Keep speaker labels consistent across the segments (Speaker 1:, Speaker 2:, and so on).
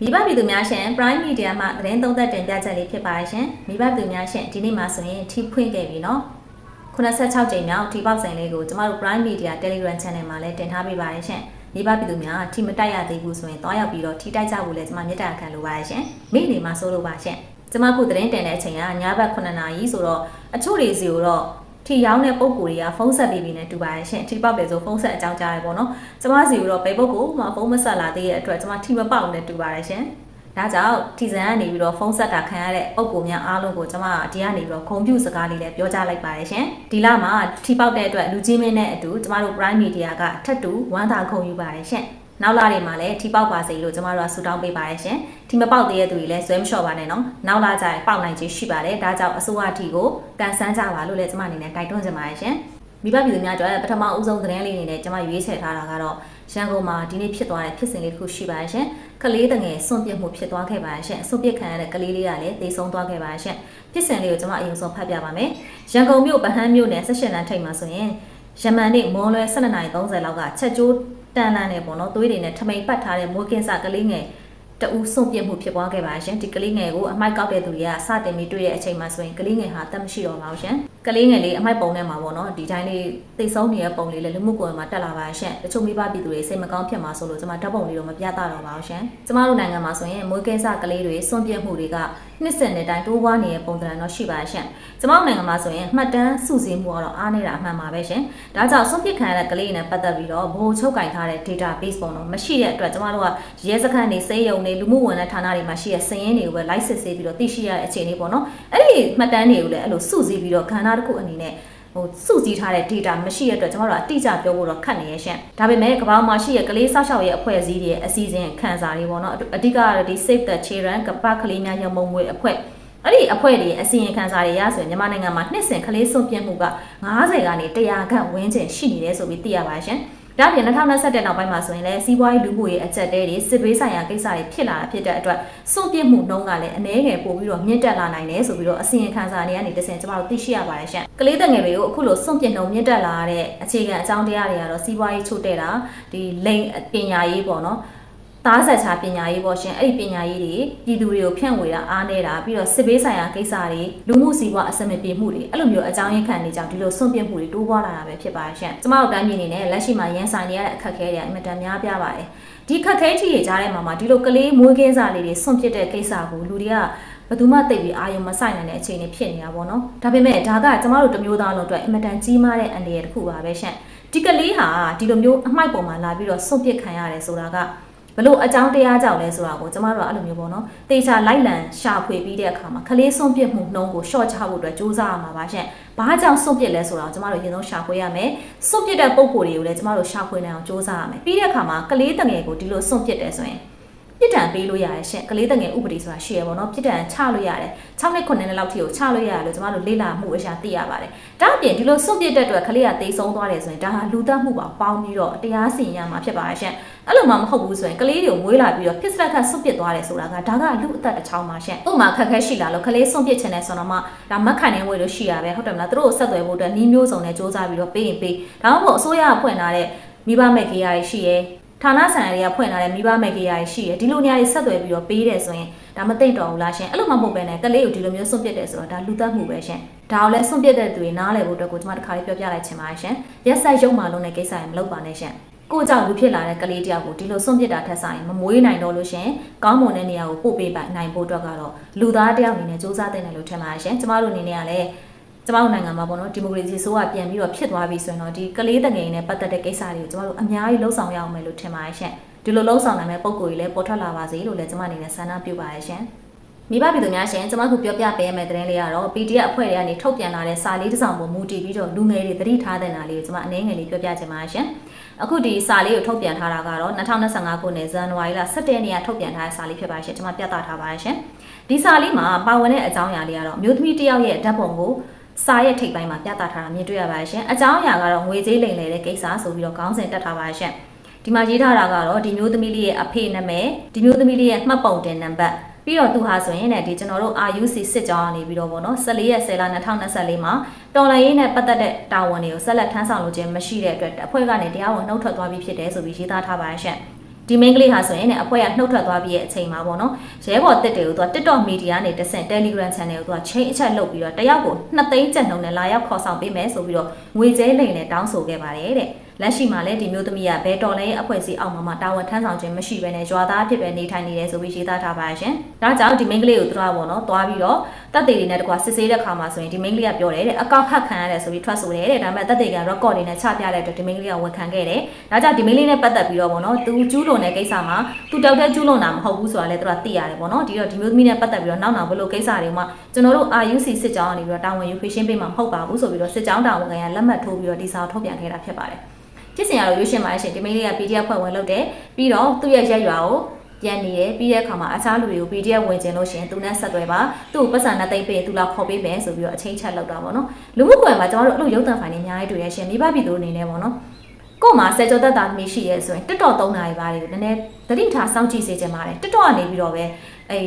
Speaker 1: မိဘပြည်သူများရှင် Prime Media မှသတင်းသုံးသပ်တင်ပြချက်လေးဖြစ်ပါရှင်မိဘပြည်သူများရှင်ဒီနေ့မှာဆိုရင်ထိဖွင့်ခဲ့ပြီเนาะ86ကြိမ်မြောက်ထိပေါက်ဆိုင်လေးကိုကျမတို့ Prime Media Telegram Channel မှာလည်းတင်ထားပေးပါတယ်ရှင်မိဘပြည်သူများထိမတိုက်ရသေးဘူးဆိုရင်တွားရောက်ပြီးတော့ထိတိုက်ကြဖို့လည်းကျမမေတ္တာခံလိုပါတယ်ရှင်မိနေမှာဆိုလို့ပါရှင်ကျမခုသတင်းတင်တဲ့အချိန်ကညဘက်9နာရီဆိုတော့အချို့တွေစီကိုတော့ ထီရောင်းတဲ့ပုံကိုယ်တွေကဖုန်းဆက်ပြီးပြီးနဲ့တူပါတယ်ရှင်ထီပေါက်တယ်ဆိုဖုန်းဆက်အကြောင်းကြားရပေါ့နော်ကျမစီကတော့ဘယ်ပုတ်ကိုမှဖုန်းမဆက်လာသေးတဲ့အတွက်ကျမထီမပေါက်နဲ့တူပါတယ်ရှင်ဒါကြောင့်ထီစံကနေပြီးတော့ဖုန်းဆက်တာခံရတဲ့ပုံကိုများအားလုံးကိုကျမဒီကနေပြီးတော့ဂုံပြူစကားလေးလည်းပြောကြားလိုက်ပါတယ်ရှင်ဒီလမှာထီပေါက်တဲ့အတွက်လူကြီးမင်းနဲ့အတူကျမတို့ Prime Media ကထပ်တူဝမ်းသာဂုံယူပါတယ်ရှင် နောက်လာတွေမှာလည်းထီပေါက်ပါစေလို့ကျမတို့ကဆုတောင်းပေးပါတယ်ရှင်ထီမပေါက်သေးတဲ့သူတွေလည်းဇွဲမလျှော့ပါနဲ့နော်နောက်လာကြရင်ပေါက်နိုင်ခြင်းရှိပါတယ်ဒါကြောင့်အစိုးရထီကိုကန်ဆန်းကြပါလို့လည်းကျမအနေနဲ့တိုက်တွန်းချင်ပါတယ်ရှင်မိဘပြည်သူများတို့ပထမဦးဆုံးသတင်းလေးနေနဲ့ကျမရွေးချယ်ထားတာကတော့ရန်ကုန်မှာဒီနေ့ဖြစ်သွားတဲ့ဖြစ်စဉ်လေးတစ်ခုရှိပါတယ်ရှင်ကလေးတငယ်စွန့်ပစ်မှုဖြစ်သွားခဲ့ပါတယ်ရှင်စွန့်ပစ်ခံရတဲ့ကလေးလေးကလည်းသေဆုံးသွားခဲ့ပါတယ်ရှင်ဖြစ်စဉ်လေးကိုကျမအရင်ဆုံးဖတ်ပြပါမယ်ရန်ကုန်မြို့ဗဟန်းမြို့နယ်၁၈လမ်းထိပ်မှာဆိုရင်ယမန်နေ့မွန်လွယ်12:30လောက်ကချက်ကျိုး တန်လန်းနဲ့ပေါ့နော်သွေးတွေနဲ့ထမိန်ပတ်ထားတဲ့မိုးကင်းစကလေးငယ်တအူးစွန့်ပစ်မှုဖြစ်ပွားခဲ့ပါရှင်ဒီကလေးငယ်ကိုအမိုက်ကောက်တဲ့သူတွေကစတင်ပြီးတွေ့တဲ့အချိန်မှာဆိုရင်ကလေးငယ်ဟာတတ်မရှိတော့ပါဘူးရှင်ကလေးငယ်လေးအမိုက်ပုံထဲမှာပေါ့နော်ဒီတိုင်းလေးသိဆုံးနေတဲ့ပုံလေးလည်းလူမှုကွန်ရက်မှာတက်လာပါရှင်တချို့မိဘပြည်သူတွေစိတ်မကောင်းဖြစ်မှာဆိုလို့ကျွန်မဓာတ်ပုံလေးတော့မပြသတော့ပါဘူးရှင်ကျမတို့နိုင်ငံမှာဆိုရင်မွေးကင်းစကလေးတွေစွန့်ပစ်မှုတွေကနှစ်ဆက်နဲ့တိုင်းတိုးပွားနေတဲ့ပုံသဏ္ဍာန်တော့ရှိပါရှင်ကျမတို့နိုင်ငံမှာဆိုရင်မှတ်တမ်းစုစည်းမှုကတော့အားနေတာအမှန်ပါပဲရှင်ဒါကြောင့်စွန့်ပစ်ခံရတဲ့ကလေးနဲ့ပတ်သက်ပြီးတော့ဘိုးချုပ်ကင်ထားတဲ့ database ပုံတော့မရှိတဲ့အတွက်ကျမတို့ကရဲစခန်းတွေစေယုံတွေလူမှုဝန်ထမ်းဌာနတွေမှာရှိတဲ့စည်ရင်းတွေကိုပဲ live စစ်ဆေးပြီးတော့သိရှိရတဲ့အခြေအနေပေါ့နော်အဲ့ဒီမှတ်တမ်းတွေကိုလည်းအဲ့လိုစုစည်းပြီးတော့ခန္ဓာတစ်ခုအနေနဲ့ဟိုစုစည်းထားတဲ့ data မရှိတဲ့အတွက်ကျမတို့ကအတိအကျပြောဖို့တော့ခက်နေရဲ့ရှင့်ဒါပေမဲ့ကမ္ဘာမှာရှိတဲ့ကလေးစောက်ရှောက်ရဲ့အဖွဲ့အစည်းတွေရဲ့အစည်းအဝေးခန်းစာတွေပေါ့နော်အဓိကကတော့ဒီ Save the Children ကပတ်ကလေးများရမုံငွေအဖွဲ့အဲ့ဒီအဖွဲ့တွေအစီရင်ခံစာတွေရဆိုရင်မြန်မာနိုင်ငံမှာနှစ်စဉ်ကလေးစွန့်ပြစ်မှုက90ကနေ100ခန့်ဝန်းကျင်ရှိနေတယ်ဆိုပြီးသိရပါရှင်။ ဒါပြင်2021နောက်ပိုင်းမှာဆိုရင်လည်းစီးပွားရေးလူမှုရေးအကျက်တဲတွေစစ်ဘေးဆိုင်ရာကိစ္စတွေဖြစ်လာတာဖြစ်တဲ့အတွက်စွန့်ပစ်မှုနှုန်းကလည်းအနည်းငယ်ပို့ပြီးတော့မြင့်တက်လာနိုင်တယ်ဆိုပြီးတော့အစီရင်ခံစာတွေကနေတစင်ကျမတို့သိရှိရပါတယ်ရှင့်ကလေးတငယ်တွေကိုအခုလိုစွန့်ပစ်နှုန်းမြင့်တက်လာတဲ့အခြေခံအကြောင်းတရားတွေကတော့စီးပွားရေးချို့တဲ့တာဒီလိန်ပညာရေးပေါ့နော် သားဆက်ချာပညာရေးပေါ့ရှင်အဲ့ဒီပညာရေးတွေပြည်သူတွေကိုဖြန့်ဝေတာအားနေတာပြီးတော့စစ်ဘေးဆိုင်ရာကိစ္စတွေလူမှုစီးပွားအစမပြေမှုတွေအဲ့လိုမျိုးအကြောင်းရင်းခံနေကြဒီလိုဆွန့်ပစ်မှုတွေတိုးပွားလာတာပဲဖြစ်ပါရှင်ကျမတို့တိုင်းပြည်အနေနဲ့လက်ရှိမှာရန်ဆိုင်နေရတဲ့အခက်အခဲတွေအင်မတန်များပြားပါတယ်ဒီခက်ခဲထီတွေကြားထဲမှာမှဒီလိုကလေးမွေးကင်းစားလေးတွေဆွန့်ပစ်တဲ့ကိစ္စကိုလူတွေကဘယ်သူမှသိပြီးအာရုံမဆိုင်နိုင်တဲ့အခြေအနေဖြစ်နေတာပေါ့နော်ဒါပေမဲ့ဒါကကျမတို့တမျိုးသားလုံးအတွက်အင်မတန်ကြီးမားတဲ့အန္တရာယ်တစ်ခုပါပဲရှင်ဒီကလေးဟာဒီလိုမျိုးအမိုက်ပုံမှာလာပြီးတော့ဆွန့်ပစ်ခံရတယ်ဆိုတာက ဘလို့အကြောင်းတရားကြောင့်လဲဆိုတာကိုကျမတို့ကအဲ့လိုမျိုးပေါ့နော်တေချာလိုက်လံရှာဖွေပြီးတဲ့အခါမှာခလေးစွန့်ပစ်မှုနှုံးကိုရှော့ချဖို့အတွက်စူးစမ်းရမှာပါရှင့်ဘာကြောင့်စွန့်ပစ်လဲဆိုတာကိုကျမတို့ရင်ဆုံးရှာဖွေရမယ်စွန့်ပစ်တဲ့ပုံကိုယ်တွေကိုလည်းကျမတို့ရှာဖွေနိုင်အောင်စူးစမ်းရမယ်ပြီးတဲ့အခါမှာကလေးတငယ်ကိုဒီလိုစွန့်ပစ်တယ်ဆိုရင်ပြစ်ဒဏ်ပေးလို့ရတယ်ရှင့်ကလေးတငယ်ဥပဒေဆိုတာရှိရပါတော့ပြစ်ဒဏ်ချလို့ရတယ်6နှစ်9နှစ်လောက်ထိကိုချလို့ရတယ်လို့ကျမတို့လေ့လာမှုအရာသိရပါတယ်ဒါအပြင်ဒီလိုစွန့်ပစ်တဲ့အတွက်ကလေးကတေဆုံးသွားတယ်ဆိုရင်ဒါဟာလူသတ်မှုပါပေါင်းပြီးတော့တရားစီရင်ရမှာဖြစ်ပါရှင့် အဲ့လိုမှမဟုတ်ဘူးဆိုရင်ကလေးတွေကိုမွေးလာပြီးတော့ဖြစ်စလက်ခတ်စွန့်ပစ်သွားတယ်ဆိုတာကဒါကလူအသက်တစ်ချောင်းပါရှင့်ဥပမာခက်ခဲရှိလာလို့ကလေးစွန့်ပစ်ချင်တယ်ဆိုတော့မှဒါမက်ခံနေဝေလို့ရှိရပဲဟုတ်တယ်မလားသူတို့ကိုဆက်သွယ်ဖို့အတွက်နှီးမျိုးစုံနဲ့စ조사ပြီးတော့ပေးရင်ပေးဒါမှမဟုတ်အစိုးရကဖွင့်ထားတဲ့မိဘမဲ့ကေယာရှိရဲဌာနဆိုင်ရာတွေကဖွင့်လာတဲ့မိဘမဲ့ကေယာရှိရဲဒီလိုနေရာတွေဆက်သွယ်ပြီးတော့ပေးတယ်ဆိုရင်ဒါမသိတော့ဘူးလားရှင်အဲ့လိုမှမဟုတ်ပဲနဲ့ကလေးကိုဒီလိုမျိုးစွန့်ပစ်တယ်ဆိုတော့ဒါလူသက်မှုပဲရှင်ဒါကိုလည်းစွန့်ပစ်တဲ့သူတွေနားလည်ဖို့အတွက်ကိုကျွန်မတစ်ခါလေးပြောပြလိုက်ချင်ပါတယ်ရှင်ရက်ဆိုင်ရုံမှလုံးတဲ့ကိစ္စရင်မလုပ်ပါနဲ့ရှင် ကိုကြောင့်လူဖြစ်လာတဲ့ကလေးတယောက်ကိုဒီလိုစွန့်ပစ်တာထက်ဆိုင်မမွေးနိုင်တော့လို့ရှင်ကောင်းမွန်တဲ့နေရာကိုပို့ပေးပါနိုင်ဖို့အတွက်ကတော့လူသားတယောက်အနေနဲ့စူးစမ်းတဲ့တယ်လို့ထင်ပါတယ်ရှင်ကျမတို့အနေနဲ့ကလည်းကျမတို့နိုင်ငံမှာပေါ့နော်ဒီမိုကရေစီဆိုးကပြန်ပြီးတော့ဖြစ်သွားပြီဆိုရင်တော့ဒီကလေးတငယ်နဲ့ပတ်သက်တဲ့ကိစ္စတွေကိုကျမတို့အများကြီးလှုံ့ဆော်ရအောင်မယ်လို့ထင်ပါတယ်ရှင်ဒီလိုလှုံ့ဆော်နိုင်မဲ့ပုံကိုယ်ကြီးလည်းပေါ်ထွက်လာပါစေလို့လည်းကျမအနေနဲ့ဆန္ဒပြုပါတယ်ရှင်မိဘပြည်သူများရှင်ကျွန်မခုပြောပြပေးရမယ့်သတင်းလေးကတော့ PDF အဖွဲ့တွေကနေထုတ်ပြန်လာတဲ့စာလေးတစ်စောင်ပေါ်မူတည်ပြီးတော့လူငယ်တွေသတိထားတဲ့နာလေးကိုကျွန်မအနည်းငယ်လေးပြောပြချင်ပါတယ်ရှင် အခုဒီစာလေးကိုထုတ်ပြန်ထားတာကတော့2025ခုနှစ်ဇန်နဝါရီလ17ရက်နေ့ကထုတ်ပြန်ထားတဲ့စာလေးဖြစ်ပါရှင်ကျွန်မပြသထားပါတယ်ရှင်ဒီစာလေးမှာပါဝင်တဲ့အကြောင်းအရာလေးကတော့မျိုးသမီးတစ်ယောက်ရဲ့ဓာတ်ပုံကိုစာရဲ့ထိပ်ပိုင်းမှာပြသထားတာမြင်တွေ့ရပါတယ်ရှင်အကြောင်းအရာကတော့ငွေကြေးလိမ်လည်တဲ့ကိစ္စဆိုပြီးတော့ခေါင်းစဉ်တက်ထားပါတယ်ရှင်ဒီမှာရေးထားတာကတော့ဒီမျိုးသမီးလေးရဲ့အဖေနာမည်ဒီမျိုးသမီးလေးရဲ့မှတ်ပုံတင်နံပါတ် ပြီးတော့သူဟာဆိုရင်လည်းဒီကျွန်တော်တို့ RUC စစ်ကြောင်းကနေပြီးတော့ဗောနော်14ရက်10လ2024မှာတော်လိုင်းရေးနဲ့ပတ်သက်တဲ့တာဝန်တွေကိုဆက်လက်ထမ်းဆောင်လို့ခြင်းမရှိတဲ့အတွက်အဖွဲ့ကနေတရားဝင်နှုတ်ထွက်သွားပြီးဖြစ်တယ်ဆိုပြီးရေးသားထားပါရှင့်ဒီဒီမိန်းကလေးဟာဆိုရင်လည်းအဖွဲကနှုတ်ထွက်သွားပြီးရဲ့အချိန်မှာပေါ့နော်ရဲဘော်တစ်တွေကိုသူက TikTok media နဲ့တဆင့် Telegram channel ကိုသူကချိန်အချက်လုပ်ပြီးတော့တယောက်ကို2သိန်းကျပ်နှုန်းနဲ့လာရောက်ခေါ်ဆောင်ပေးမယ်ဆိုပြီးတော့ငွေကြေးလိမ်နဲ့တောင်းဆိုခဲ့ပါတယ်တဲ့ လက်ရှိမှာလည်းဒီမျိုးသမီးကဘဲတော်လည်းအဖွဲ့အစည်းအောက်မှာမှတာဝန်ထမ်းဆောင်ခြင်းမရှိဘဲနဲ့ရွာသားဖြစ်ပဲနေထိုင်နေတယ်ဆိုပြီးရေးသားထားပါရှင်။ဒါကြောင့်ဒီမိန်းကလေးကိုသူကပေါ့နော်တွားပြီးတော့တက်သေးတွေနဲ့တကွာစစ်ဆေးတဲ့ခါမှာဆိုရင်ဒီမိန်းကလေးကပြောတယ်တဲ့အကောင့်ဟက်ခံရတယ်ဆိုပြီးထွက်ဆိုတယ်တဲ့ဒါပေမဲ့တက်သေးက record တွေနဲ့ချပြတဲ့အတွက်ဒီမိန်းကလေးကဝန်ခံခဲ့တယ်။ဒါကြောင့်ဒီမိန်းကလေးနဲ့ပတ်သက်ပြီးတော့ပေါ့နော်သူကျူးလွန်တဲ့ကိစ္စမှာသူတောက်တဲ့ကျူးလွန်တာမဟုတ်ဘူးဆိုတာလည်းသူကသိရတယ်ပေါ့နော်ဒီတော့ဒီမျိုးသမီးနဲ့ပတ်သက်ပြီးတော့နောက်နောက်ဘလို့ကိစ္စတွေမှာကျွန်တော်တို့ RUC စစ်ကြောင်းကနေပြီးတော့တာဝန်ယူဖြေရှင်းပေးမှာမဟုတ်ပါဘူးဆိုပြီးတော့စစ်ကြောင်းတာဝန်ခံရလက်မှတ်ထိုးပြီးတော့ဒီစာထုတ်ပြန်ခဲ့တာဖြစ်ပါတယ်။ ဖြစ်စဉ်ကတော့ရွေးရှင်ပါရှင်ဒီမိန်းလေးက PDF ဖွဲ့ဝင်လုပ်တယ်ပြီးတော့သူ့ရဲ့ရက်ရွာကိုပြန်နေတယ်ပြီးတဲ့အခါမှာအခြားလူတွေကို PDF ဝင်ကျင်လို့ရှိရင်သူနဲ့ဆက်သွယ်ပါသူ့ကိုပတ်စံနဲ့တိတ်ပေးသူလာခေါ်ပေးမယ်ဆိုပြီးတော့အချိန်ချက်လောက်တာပေါ့နော်လူမှုကွန်ရက်မှာကျွန်တော်တို့အဲ့လိုရုပ်သံဖိုင်တွေအများကြီးတွေ့ရရှင်မိဘပြည်သူအနေနဲ့ပေါ့နော်ကို့မှာဆယ်ကျော်သက်သားသမီးရှိရဲဆိုရင်တက်တော်၃နာရီပါတွေကိုနည်းနည်းသတိထားစောင့်ကြည့်စေချင်ပါတယ်တက်တော်ကနေပြီးတော့ပဲအဲ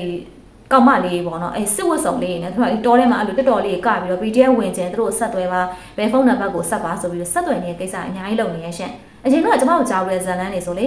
Speaker 1: ကောင်မလေးပေါ့နော်အဲစစ်ဝတ်စုံလေးနဲ့သူကတောထဲမှာအဲ့လိုတက်တော်လေးကပြီးတော့ PDF ဝင်ကျင်သူတို့ဆက်သွယ်ပါဘယ်ဖုန်းနံပါတ်ကိုဆက်ပါဆိုပြီးတော့ဆက်သွယ်နေတဲ့ကိစ္စအများကြီးလုပ်နေရရှင်အရင်ကကျွန်မတို့ကြားရတဲ့ဇာတ်လမ်းတွေဆိုလေ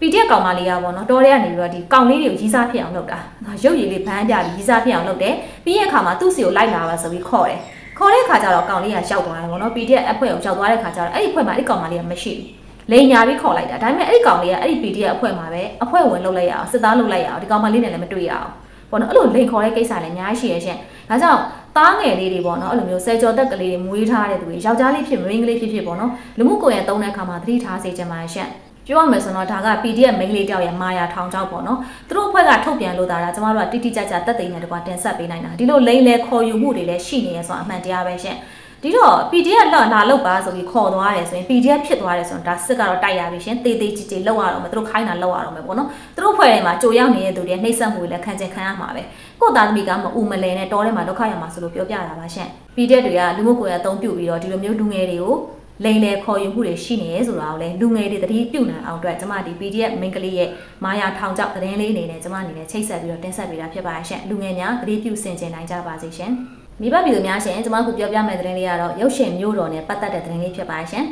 Speaker 1: PDF ကောင်မလေးကပေါ့နော်တောထဲကနေပြီးတော့ဒီကောင်လေးတွေကိုရီးစားဖြစ်အောင်လုပ်တာရုပ်ရည်လေးဗန်းပြပြီးရီးစားဖြစ်အောင်လုပ်တယ်ပြီးရဲ့အခါမှာသူ့စီကိုလိုက်လာပါဆိုပြီးခေါ်တယ်ခေါ်တဲ့အခါကျတော့ကောင်လေးကရောက်သွားတယ်ပေါ့နော် PDF အဖွဲ့ကိုရောက်သွားတဲ့အခါကျတော့အဲ့ဒီအဖွဲ့မှာအဲ့ဒီကောင်မလေးကမရှိဘူးလိန်ညာပြီးခေါ်လိုက်တာဒါပေမဲ့အဲ့ဒီကောင်လေးကအဲ့ဒီ PDF အဖွဲ့မှာပဲအဖွဲ့ဝင်လုပ်လိုက်ရအောင်စစ်သားလုပ်လိုက်ရအောင်ဒီကောင်မလေးနဲ့လည်းမတွေ့ရအောင် ပေါ့နော်အဲ့လိုလိန်ခေါ်တဲ့ကိစ္စလည်းအများကြီးရှိရရှင်ဒါကြောင့်သားငယ်လေးတွေပေါ့နော်အဲ့လိုမျိုးဆယ်ကျော်သက်ကလေးတွေမွေးထားတဲ့သူတွေယောက်ျားလေးဖြစ်မိန်းကလေးဖြစ်ဖြစ်ပေါ့နော်လူမှုကွန်ရက်သုံးတဲ့အခါမှာသတိထားစေချင်ပါရှင့်ပြောရမယ်ဆိုတော့ဒါက PDF မိန်းကလေးတယောက်ရဲ့မာယာထောင်ချောက်ပေါ့နော်သူတို့အဖွဲ့ကထုတ်ပြန်လို့တာဒါကျမတို့ကတိတိကျကျတက်သိမ်းတဲ့တကွာတင်ဆက်ပေးနိုင်တာဒီလိုလိမ့်လဲခေါ်ယူမှုတွေလည်းရှိနေရဆိုတော့အမှန်တရားပဲရှင့် ဒီတော့ PDF လောက်လာလောက်ပါဆိုပြီးခေါ်သွားတယ်ဆိုရင် PDF ဖြစ်သွားတယ်ဆိုတော့ဒါစစ်ကတော့တိုက်ရပြီရှင်တေးသေးကြည်ကြည်လောက်ရတော့မယ်သူတို့ခိုင်းတာလောက်ရတော့မယ်ပေါ့နော်သူတို့ဖွဲ့ထဲမှာကြိုရောက်နေတဲ့သူတွေနှိမ့်ဆက်မှုတွေလည်းခံချင်ခံရမှာပဲကိုသားသမီးကမအူမလဲနဲ့တောထဲမှာဒုက္ခရမှာဆိုလို့ပြောပြတာပါရှင် PDF တွေကလူမှုကွန်ရက်အသုံးပြုပြီးတော့ဒီလိုမျိုးလူငယ်တွေကိုလိန်လေခေါ်ယူမှုတွေရှိနေရဲဆိုတာကိုလည်းလူငယ်တွေတတိပြုနိုင်အောင်အတွက်ကျမဒီ PDF မိန်းကလေးရဲ့မာယာထောင်ချောက်သတင်းလေးအနေနဲ့ကျမအနေနဲ့ချိတ်ဆက်ပြီးတော့တင်ဆက်ပေးတာဖြစ်ပါရှင်လူငယ်များတတိပြုဆင်ကျင်နိုင်ကြပါစေရှင် မိဘပြည်သူများရှင်ကျမခုပြောပြမယ့်သတင်းလေးကတော့ရုပ်ရှင်မျိုးတော်နဲ့ပတ်သက်တဲ့သတင်းလေးဖြစ်ပါရှင်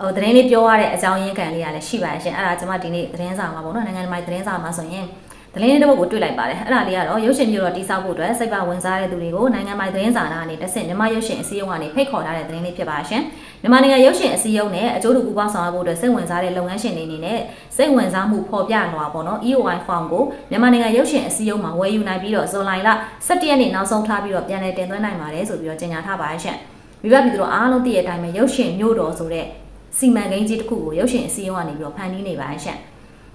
Speaker 1: ဟိုသတင်းလေးပြောရတဲ့အကြောင်းရင်းခံလေးကလည်းရှိပါရှင်အဲ့ဒါကျမဒီနေ့သတင်းစာမှာပေါ့နော်နိုင်ငံမိုင်သတင်းစာမှာဆိုရင်သတင်းတစ်ပုဒ်ကိုတွေ့လိုက်ပါတယ်အဲ့ဒါလေးကတော့ရုပ်ရှင်မျိုးတော်တိစောက်ဖို့အတွက်စိတ်ပါဝင်စားတဲ့သူတွေကိုနိုင်ငံပိုင်သတင်းစာကနေတဆင့်မြန်မာရုပ်ရှင်အစည်းအဝေးကနေဖိတ်ခေါ်ထားတဲ့သတင်းလေးဖြစ်ပါရှင် မြန်မာနိုင်ငံရုပ်ရှင်အစည်းအဝေးနဲ့အကျိုးတူပူးပေါင်းဆောင်ရွက်ဖို့အတွက်စိတ်ဝင်စားတဲ့လုပ်ငန်းရှင်တွေအနေနဲ့စိတ်ဝင်စားမှုဖော်ပြလွှာပေါ့နော် EOI form ကိုမြန်မာနိုင်ငံရုပ်ရှင်အစည်းအဝေးမှာဝယ်ယူနိုင်ပြီးတော့ဇွန်လလ17ရက်နေ့နောက်ဆုံးထားပြီးတော့ပြန်လည်တင်သွင်းနိုင်ပါတယ်ဆိုပြီးတော့ကြေညာထားပါတယ်ရှင်မိဘပြည်သူတို့အားလုံးသိတဲ့အတိုင်းပဲရုပ်ရှင်မျိုးတော်ဆိုတဲ့စီမံကိန်းကြီးတစ်ခုကိုရုပ်ရှင်အစည်းအဝေးကနေပြီးတော့ဖန်တီးနေပါတယ်ရှင်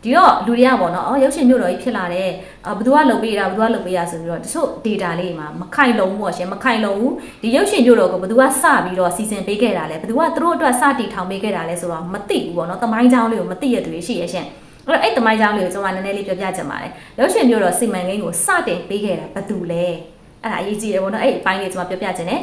Speaker 1: ဒီတော့လူတွေကပေါ့နော်အော်ရုပ်ရှင်မျိုးတော်ကြီးဖြစ်လာတယ်ဘယ်သူကလုပ်ပေးတာဘယ်သူကလုပ်ပေးတာဆိုပြီးတော့တချို့ data လေးမှာမခိုင်လုံဘူးပေါ့ရှင်မခိုင်လုံဘူးဒီရုပ်ရှင်မျိုးတော်ကိုဘယ်သူကစပြီးတော့စီစဉ်ပေးခဲ့တာလဲဘယ်သူကသူတို့အတွက်စတီထောင်ပေးခဲ့တာလဲဆိုတော့မသိဘူးပေါ့နော်တမိုင်းကြောင်းလေးကိုမသိရသူတွေရှိရရှင်အဲ့တော့အဲ့တမိုင်းကြောင်းလေးကိုကျွန်မနည်းနည်းလေးပြောပြချင်ပါတယ်ရုပ်ရှင်မျိုးတော်စီမံကိန်းကိုစတင်ပေးခဲ့တာဘယ်သူလဲအဲ့ဒါအရေးကြီးတယ်ပေါ့နော်အဲ့အပိုင်းလေးကျွန်မပြောပြချင်တယ်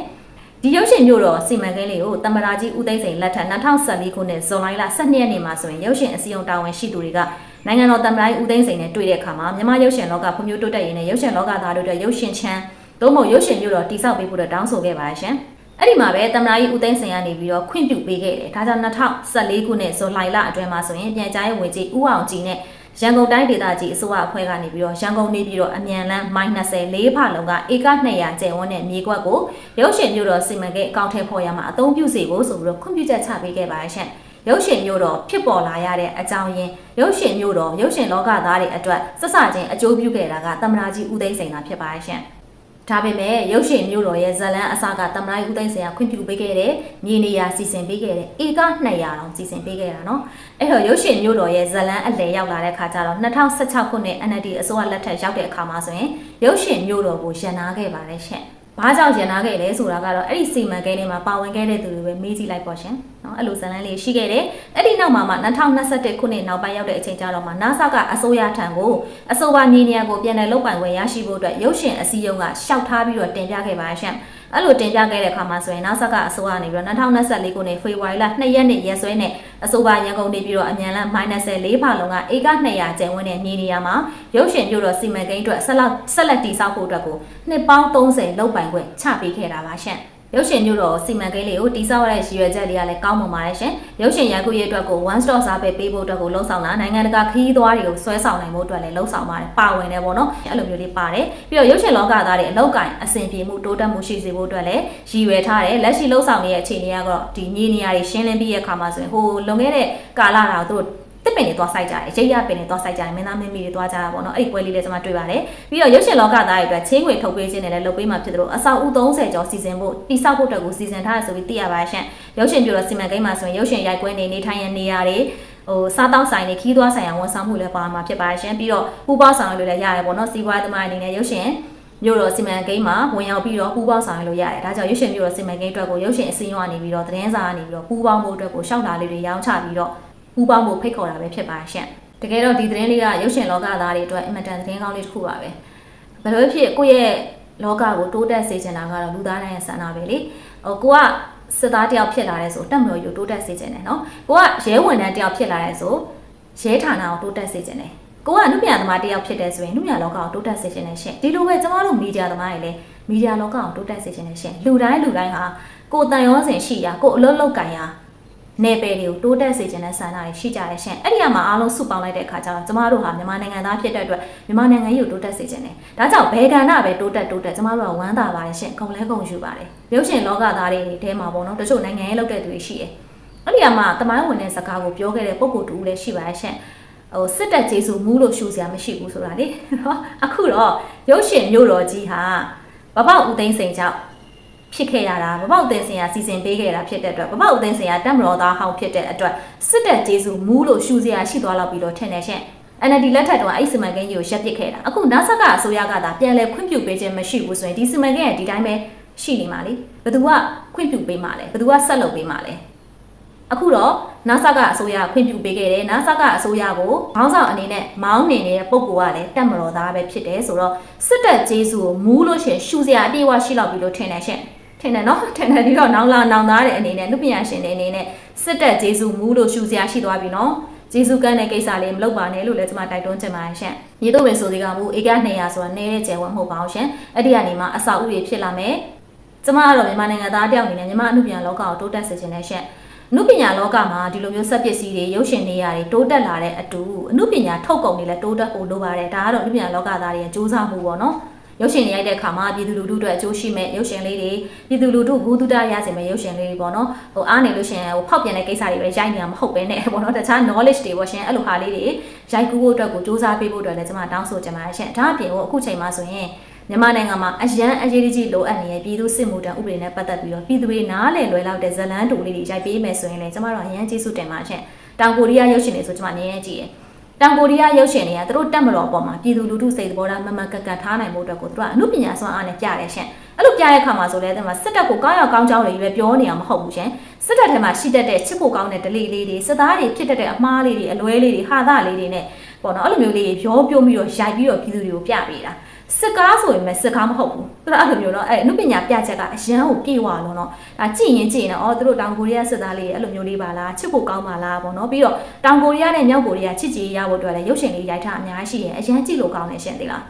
Speaker 1: ဒီရုပ်ရှင်မျိုးတော်စီမံကိန်းလေးကိုတမရာကြီးဦးသိန်းစိန်လက်ထက်2014ခုနှစ်ဇွန်လ12ရက်နေ့မှာဆိုရင်ရုပ်ရှင်အစည်းအရုံးတာဝန်ရှိသူတွေက နိုင်ငံတော်တမန်ဦးသိန်းစိန်နဲ့တွေ့တဲ့အခါမှာမြန်မာရုပ်ရှင်လောကဖွံ့ဖြိုးတိုးတက်ရေးနဲ့ရုပ်ရှင်လောကသားတို့အတွက်ရုပ်ရှင်ချမ်းသို့မဟုတ်ရုပ်ရှင်မျိုးတော်တိစောက်ပေးဖို့တောင်းဆိုခဲ့ပါရှင်။အဲ့ဒီမှာပဲတမန်ကြီးဦးသိန်းစိန်ကနေပြီးတော့ခွင့်ပြုပေးခဲ့တယ်။ဒါကြောင့်2014ခုနှစ်ဇွန်လလအတွင်းမှာဆိုရင်ပြန်ကြားရေးဝန်ကြီးဦးအောင်ကြည်နဲ့ရန်ကုန်တိုင်းဒေသကြီးအစိုးရအဖွဲ့ကနေပြီးတော့ရန်ကုန်နေပြီးတော့အမြန်လန်းမိုင်20လေးဖလုံးကဧက200ကျယ်ဝန်းတဲ့မြေကွက်ကိုရုပ်ရှင်မျိုးတော်စီမံကိန်းအကောင့်ထဲပေါ်ရမှာအသုံးပြုစေဖို့ဆိုပြီးတော့ခွင့်ပြုချက်ချပေးခဲ့ပါရှင်။ ရုပ်ရှင်မျိုးတော်ဖြစ်ပေါ်လာရတဲ့အကြောင်းရင်းရုပ်ရှင်မျိုးတော်ရုပ်ရှင်လောကသားတွေအတွက်ဆက်စချင်းအကျိုးပြုခဲ့တာကသမ္မတကြီးဦးသိန်းစိန်သာဖြစ်ပါရဲ့ရှင်။ဒါပေမဲ့ရုပ်ရှင်မျိုးတော်ရဲ့ဇလန်းအစကသမ္မတကြီးဦးသိန်းစိန်ကခွင့်ပြုပေးခဲ့တဲ့မြေနေရာစီစဉ်ပေးခဲ့တဲ့ဧက200တောင်စီစဉ်ပေးခဲ့တာနော်။အဲ့တော့ရုပ်ရှင်မျိုးတော်ရဲ့ဇလန်းအလဲရောက်လာတဲ့ခါကျတော့2016ခုနှစ် NLD အစိုးရလက်ထက်ရောက်တဲ့အခါမှာဆိုရင်ရုပ်ရှင်မျိုးတော်ကိုရန်နာခဲ့ပါရဲ့ရှင်။ ဘာကြောင့်ရန်နာခဲ့လဲဆိုတာကတော့အဲ့ဒီစီမံကိန်းတွေမှာပါဝင်ခဲ့တဲ့သူတွေပဲမေးကြည့်လိုက်ပေါ့ရှင်။နော်အဲ့လိုဇာတ်လမ်းလေးရှိခဲ့တယ်။အဲ့ဒီနောက်မှာမှ2021ခုနှစ်နောက်ပိုင်းရောက်တဲ့အချိန်ကျတော့မှ NASA ကအစိုးရထံကိုအဆိုပါညီနေရာကိုပြန်လည်လုပ်ပိုင်ခွင့်ရရှိဖို့အတွက်ရုပ်ရှင်အစည်းအရုံးကရှောက်ထားပြီးတော့တင်ပြခဲ့ပါရှင်။ အဲ့လိုတင်ပြခဲ့တဲ့အခါမှာဆိုရင်နောက်ဆက်ကအစိုးရနေပြီးတော့2024ခုနှစ်ဖေဖော်ဝါရီလ2ရက်နေ့ရက်စွဲနဲ့အစိုးရရန်ကုန်နေပြီးတော့အမြန်လန်း -4 ဖာလုံးကဧက200ကျန်ဝန်းတဲ့မြေနေရာမှာရုပ်ရှင်ပြုတော့စီမံကိန်းအတွက်ဆက်လက်ဆက်လက်တည်ဆောက်ဖို့အတွက်ကိုနှစ်ပေါင်း30လောက်ပိုင်ခွင့်ချပေးခဲ့တာပါရှင့် ရုပ်ရှင်မျိုးတော်စီမံကိန်းလေးကိုတိစောက်ရတဲ့ရည်ရွယ်ချက်လေးကလည်းကောင်းမွန်ပါတယ်ရှင်။ရုပ်ရှင်ရိုက်ကူးရေးအတွက်ကို one stop စားပဲပေးဖို့အတွက်ကိုလှုံ့ဆော်တာနိုင်ငံတကာခရီးသွားတွေကိုဆွဲဆောင်နိုင်ဖို့အတွက်လည်းလှုံ့ဆော်ပါတယ်။ပါဝင်တယ်ပေါ့နော်။အဲ့လိုမျိုးလေးပါတယ်။ပြီးတော့ရုပ်ရှင်လောကသားတွေအလောက်ကင်အဆင်ပြေမှုတိုးတက်မှုရှိစေဖို့အတွက်လည်းရည်ရွယ်ထားတယ်။လက်ရှိလှုံ့ဆော်နေတဲ့အခြေအနေကတော့ဒီမြေနေရာတွေရှင်းလင်းပြီးရဲ့အခါမှာဆိုရင်ဟိုလွန်ခဲ့တဲ့ကာလတာကိုသူတို့ တစ်ပင်တွေသွားဆိုင်ကြတယ်ရိတ်ရပင်တွေသွားဆိုင်ကြတယ်မင်းသားမင်းမီတွေသွားကြတာပေါ့နော်အဲ့ဒီပွဲလေးလေးကျွန်မတွေ့ပါတယ်ပြီးတော့ရုပ်ရှင်လောကသားတွေအတွက်ချင်းငွေထုတ်ပေးခြင်းနဲ့လည်းလုပ်ပေးမှဖြစ်တယ်လို့အဆောက်အဦ30ကျော်စီစဉ်ဖို့တိစောက်ဖို့အတွက်ကိုစီစဉ်ထားရဆိုပြီးသိရပါရှင့်ရုပ်ရှင်ပြတော့စီမံကိန်းမှာဆိုရင်ရုပ်ရှင်ရိုက်ကွင်းနေနေထိုင်ရနေရာတွေဟိုစားတောက်ဆိုင်တွေခီးသွားဆိုင်ရဝန်ဆောင်မှုလည်းပါမှာဖြစ်ပါရှင်ပြီးတော့ပူပေါဆောင်လို့လည်းရတယ်ပေါ့နော်စီးပွားသမားအနေနဲ့ရုပ်ရှင်မြို့တော်စီမံကိန်းမှာဝင်ရောက်ပြီးတော့ပူပေါဆောင်လို့ရတယ်ဒါကြောင့်ရုပ်ရှင်မြို့တော်စီမံကိန်းအတွက်ကိုရုပ်ရှင်အစည်းအဝေးကနေပြီးတော့သတင်းစာကနေပြီးတော့ပူပေါမှုအတွက်ကိုရှောက်တာလေးတွေရောင်းချပြီးတော့ ပူပေါမှုဖိတ်ခေါ်တာပဲဖြစ်ပါရှင့်တကယ်တော့ဒီသတင်းလေးကရုပ်ရှင်လောကသားတွေအတွက်အင်မတန်သတင်းကောင်းလေးတစ်ခုပါပဲဘယ်လိုဖြစ်ကိုယ့်ရဲ့လောကကိုတိုးတက်စေချင်တာကတော့လူသားတိုင်းရဲ့ဆန္ဒပဲလေဟိုကိုကစစ်သားတယောက်ဖြစ်လာတဲ့ဆိုတက်မလို့ယူတိုးတက်စေချင်တယ်နော်ကိုကရဲဝန်ထမ်းတယောက်ဖြစ်လာတဲ့ဆိုရဲဌာနကိုတိုးတက်စေချင်တယ်ကိုကအမှုပြန်သမားတယောက်ဖြစ်တဲ့ဆိုရင်အမှုပြန်လောကကိုတိုးတက်စေချင်တယ်ရှင်ဒီလိုပဲကျမတို့မီဒီယာသမားတွေလည်းမီဒီယာလောကကိုတိုးတက်စေချင်တယ်ရှင်လူတိုင်းလူတိုင်းဟာကိုတန်ရောစင်ရှိရာကိုအလုံးလောက်ကင်ရာ နယ်ပယ်တွေကိုတိုးတက်စေချင်တဲ့ဆန္ဒတွေရှိကြတယ်ရှင်အဲ့ဒီအမှာအားလုံးစုပေါင်းလိုက်တဲ့အခါကျတော့ကျမတို့ဟာမြန်မာနိုင်ငံသားဖြစ်တဲ့အတွက်မြန်မာနိုင်ငံကြီးကိုတိုးတက်စေချင်တယ်ဒါကြောင့်ဘယ်ကဏ္ဍပဲတိုးတက်တိုးတက်ကျမတို့ကဝမ်းသာပါတယ်ရှင်ဂုံလဲဂုံယူပါတယ်ရုပ်ရှင်လောကသားတွေထဲမှာပေါ့နော်တချို့နိုင်ငံရေးလောက်တဲ့သူတွေရှိတယ်အဲ့ဒီအမှာတမိုင်းဝင်တဲ့စကားကိုပြောခဲ့တဲ့ပုံကိုတူလည်းရှိပါတယ်ရှင်ဟိုစစ်တပ်ကျေးဇူးမူးလို့ရှူစရာမရှိဘူးဆိုတာလေနော်အခုတော့ရုပ်ရှင်မျိုးတော်ကြီးဟာဘဘဦးသိန်းစိန်ကြောင့် ဖြစ်ခဲ့ရတာဗပောက်သိန်းစင်ကစီစဉ်ပေးခဲ့တာဖြစ်တဲ့အတွက်ဗပောက်သိန်းစင်ကတက်မတော်သားဟောင်းဖြစ်တဲ့အတွက်စစ်တပ်ကျေးဇူးမူးလို့ရှူစရာရှိသွားတော့ပြီးတော့ထင်တယ်ရှင် NLD လက်ထက်တော့အဲ့ဒီစီမံကိန်းကြီးကိုရပ်ပစ်ခဲ့တာအခု NASA ကအစိုးရကသာပြန်လဲခွင့်ပြုပေးခြင်းမရှိဘူးဆိုရင်ဒီစီမံကိန်းကဒီတိုင်းပဲရှိနေမှာလေဘယ်သူကခွင့်ပြုပေးမှာလဲဘယ်သူကဆက်လုပ်ပေးမှာလဲအခုတော့ NASA ကအစိုးရခွင့်ပြုပေးခဲ့တယ် NASA ကအစိုးရကိုခေါင်းဆောင်အနေနဲ့မောင်းနေနေတဲ့ပုံကောကလည်းတက်မတော်သားပဲဖြစ်တယ်ဆိုတော့စစ်တပ်ကျေးဇူးကိုမူးလို့ရှင်ရှူစရာအပြေအဝရှိလောက်ပြီလို့ထင်တယ်ရှင် ထင်တယ်နော်ထင်တယ်ဒီတော့နောင်လာနောင်သားတဲ့အနေနဲ့လူပညာရှင်တွေအနေနဲ့စစ်တပ်ကျေးဇူးမူးလို့ရှူစရာရှိသွားပြီနော်ကျေးဇူးကမ်းတဲ့ကိစ္စလေးမလုပ်ပါနဲ့လို့လည်းကျွန်မတိုက်တွန်းချင်ပါတယ်ရှင်။ညီတို့ပဲဆိုသေးကမူဧက200ဆိုတာနည်းတဲ့ကျယ်ဝန်းမဟုတ်ပါဘူးရှင်။အဲ့ဒီကနေမှအစာဥတွေဖြစ်လာမယ်။ကျွန်မကတော့မြန်မာနိုင်ငံသားတယောက်အနေနဲ့မြန်မာအမှုပြန်လောကကိုတိုးတက်စေချင်တဲ့ရှင်။အမှုပညာလောကမှာဒီလိုမျိုးစက်ပစ္စည်းတွေရုပ်ရှင်တွေရာတွေတိုးတက်လာတဲ့အတူအမှုပညာထုတ်ကုန်တွေလည်းတိုးတက်ဖို့လိုပါတယ်။ဒါကတော့အမှုပညာလောကသားတွေရဲ့စူးစမ်းမှုပေါ့နော်။ ရုပ်ရှင်တွေရိုက်တဲ့အခါမှာပြည်သူလူထုအတွက်အကျိုးရှိမဲ့ရုပ်ရှင်လေးတွေပြည်သူလူထုဂုဏ်တုတရစေမဲ့ရုပ်ရှင်လေးတွေပေါ့နော်ဟိုအားနေလို့ရှင်ဟိုဖောက်ပြန်တဲ့ကိစ္စတွေပဲရိုက်နေတာမဟုတ်ပဲနဲ့ပေါ့နော်တခြား knowledge တွေပေါ့ရှင်အဲ့လိုဟာလေးတွေရိုက်ကူးဖို့အတွက်ကိုစူးစမ်းပေးဖို့အတွက်လည်းကျွန်မတောင်းဆိုချင်ပါတယ်ရှင်ဒါအပြင်ကိုအခုချိန်မှာဆိုရင်မြန်မာနိုင်ငံမှာအရန်အရေးကြီးလိုအပ်နေတဲ့ပြည်သူစစ်မှုထမ်းဥပဒေနဲ့ပတ်သက်ပြီးတော့ပြည်သူတွေနားလည်လွယ်လောက်တဲ့ဇလန်းတူလေးတွေရိုက်ပေးမယ်ဆိုရင်လည်းကျမတို့အရန်ကျေးဇူးတင်ပါရှင်တောင်ကိုရီးယားရုပ်ရှင်တွေဆိုကျမအနေနဲ့ကြည့်ရ တောင်ကိုရီးယားရုပ်ရှင်တွေကသူတို့တက်မတော်ပေါ်မှာပြည်သူလူထုစိတ်သဘောထားမမှန်ကန်ကန်ထားနိုင်ဖို့အတွက်ကိုသူတို့ကအမှုပညာစွမ်းအားနဲ့ပြတယ်ရှင်အဲ့လိုပြတဲ့အခါမှာဆိုလဲဒီမှာစစ်တပ်ကိုကောင်းရောက်ကောင်းကြောင်းတွေပဲပြောနေအောင်မဟုတ်ဘူးရှင်စစ်တပ်ထဲမှာရှိတတ်တဲ့ချစ်ဖို့ကောင်းတဲ့ဒလိလေးတွေစစ်သားတွေဖြစ်တတ်တဲ့အမှားလေးတွေအလွဲလေးတွေဟာသလေးတွေနဲ့ပေါ့နော်အဲ့လိုမျိုးလေးရောပြုံးပြီးတော့ရိုက်ပြီးတော့ပြည်သူတွေကိုပြပေးတာ စစ်ကားဆိုရင်လည်းစစ်ကားမဟုတ်ဘူးသူတို့အဲ့လိုမျိုးတော့အဲ့အနုပညာပြချက်ကအရန်ကိုပြေဝလုံးတော့ဒါကြည့်ရင်ကြည့်ရင်တော့အော်သူတို့တောင်ကိုရီးယားစစ်သားလေးအဲ့လိုမျိုးလေးပါလားချစ်ဖို့ကောင်းပါလားပေါ့နော်ပြီးတော့တောင်ကိုရီးယားနဲ့မြောက်ကိုရီးယားချစ်ကြည်ရဖို့အတွက်လည်းရုပ်ရှင်လေးရိုက်ထားအများကြီးရှိတယ်အရန်ကြည့်လို့ကောင်းတယ်ရှင်သိလား